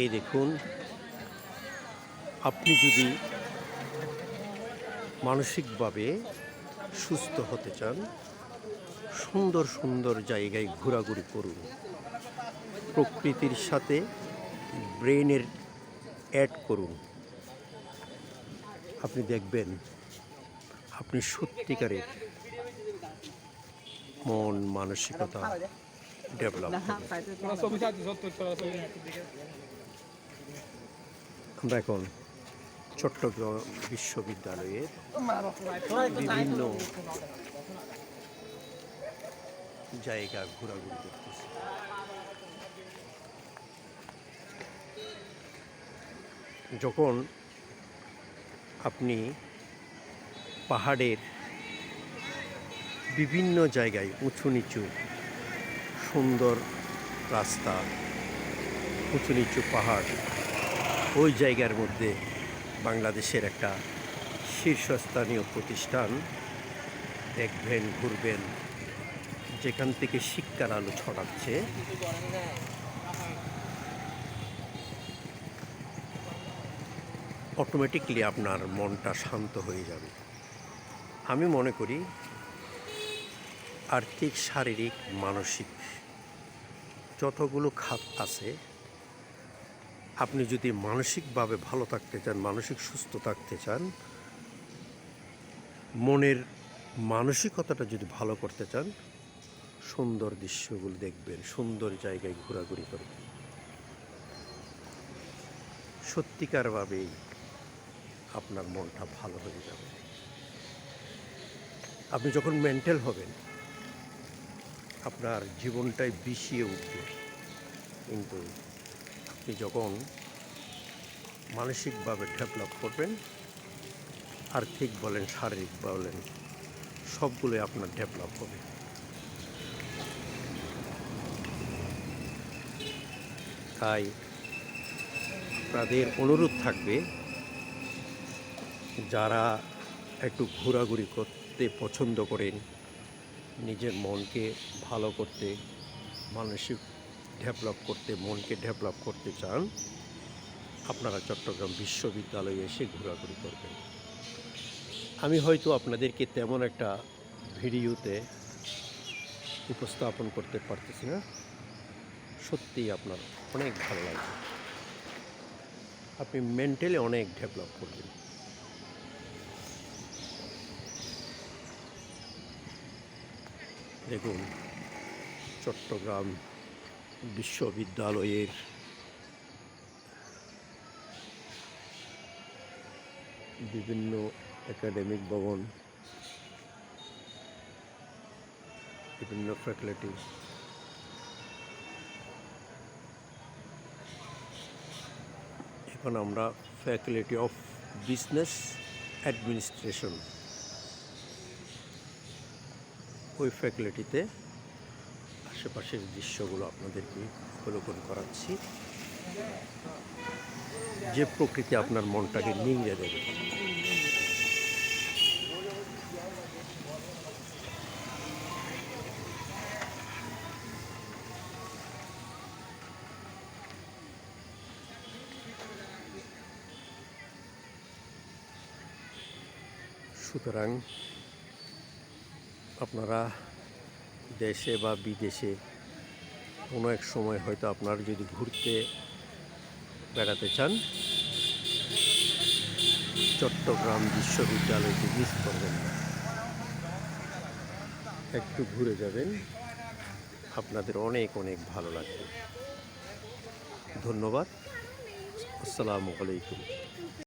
এই দেখুন, আপনি যদি মানসিকভাবে সুস্থ হতে চান, সুন্দর সুন্দর জায়গায় ঘোরাঘুরি করুন। প্রকৃতির সাথে ব্রেনের অ্যাড করুন। আপনি দেখবেন, আপনি সত্যিকারের মন, মানসিকতা ডেভেলপ আমরা এখন চট্টগ্রাম বিশ্ববিদ্যালয়ের বিভিন্ন জায়গা ঘোরাঘুরি করতেছি যখন আপনি পাহাড়ের বিভিন্ন জায়গায় উঁচু নিচু সুন্দর রাস্তা, উঁচু নিচু পাহাড়, ওই জায়গার মধ্যে বাংলাদেশের একটা শীর্ষস্থানীয় প্রতিষ্ঠান দেখবেন ঘুরবেন, যেখান থেকে শিক্ষার আলো ছড়াচ্ছে। অটোমেটিকলি আপনার মনটা শান্ত হয়ে যাবে। আমি মনে করি, আর্থিক, শারীরিক, মানসিক যতগুলো খাত আছে, আপনি যদি মানসিকভাবে ভালো থাকতে চান, মানসিক সুস্থ থাকতে চান, মনের মানসিকতাটা যদি ভালো করতে চান, সুন্দর দৃশ্যগুলো দেখবেন, সুন্দর জায়গায় ঘোরাঘুরি করবেন। সত্যিকারভাবেই আপনার মনটা ভালো হয়ে যাবে। আপনি যখন মেন্টাল হবেন আপনার জীবনটাই বিষিয়ে উঠবে। কিন্তু আপনি যখন মানসিকভাবে ডেভেলপ করবেন আর্থিক বলেন, শারীরিক বলেন, সবগুলোই আপনার ডেভেলপ হবে। তাই আপনাদের অনুরোধ থাকবে, যারা একটু ঘোরাঘুরি করতে পছন্দ করেন নিজের মনকে ভালো করতে, মানসিক ডেভেলপ করতে, মনকে ডেভেলপ করতে চান, আপনারা চট্টগ্রাম বিশ্ববিদ্যালয়ে এসে ঘোরাঘুরি করবেন। আমি হয়তো আপনাদেরকে তেমন একটা ভিডিওতে উপস্থাপন করতে পারতেছি না। সত্যিই আপনার অনেক ভালো লাগবে। আপনি মেন্টালি অনেক ডেভেলপ করবেন। দেখুন চট্টগ্রাম বিশ্ববিদ্যালয়ের বিভিন্ন একাডেমিক ভবন বিভিন্ন ফ্যাকাল্টি এখন আমরা ফ্যাকাল্টি অফ বিজনেস অ্যাডমিনিস্ট্রেশন ওই ফ্যাকাল্টিতে আশেপাশের দৃশ্যগুলো আপনাদেরকে অবলোকন করাচ্ছি। যে প্রকৃতি আপনার মনটাকে নিংড়ে দেবে। সুতরাং আপনারা দেশে বা বিদেশে কোনো এক সময় হয়তো আপনারা যদি ঘুরতে বেড়াতে চান, চট্টগ্রাম বিশ্ববিদ্যালয়কে মিস করবেন না, একটু ঘুরে যাবেন। আপনাদের অনেক অনেক ভালো লাগবে। ধন্যবাদ। আসসালামু আলাইকুম।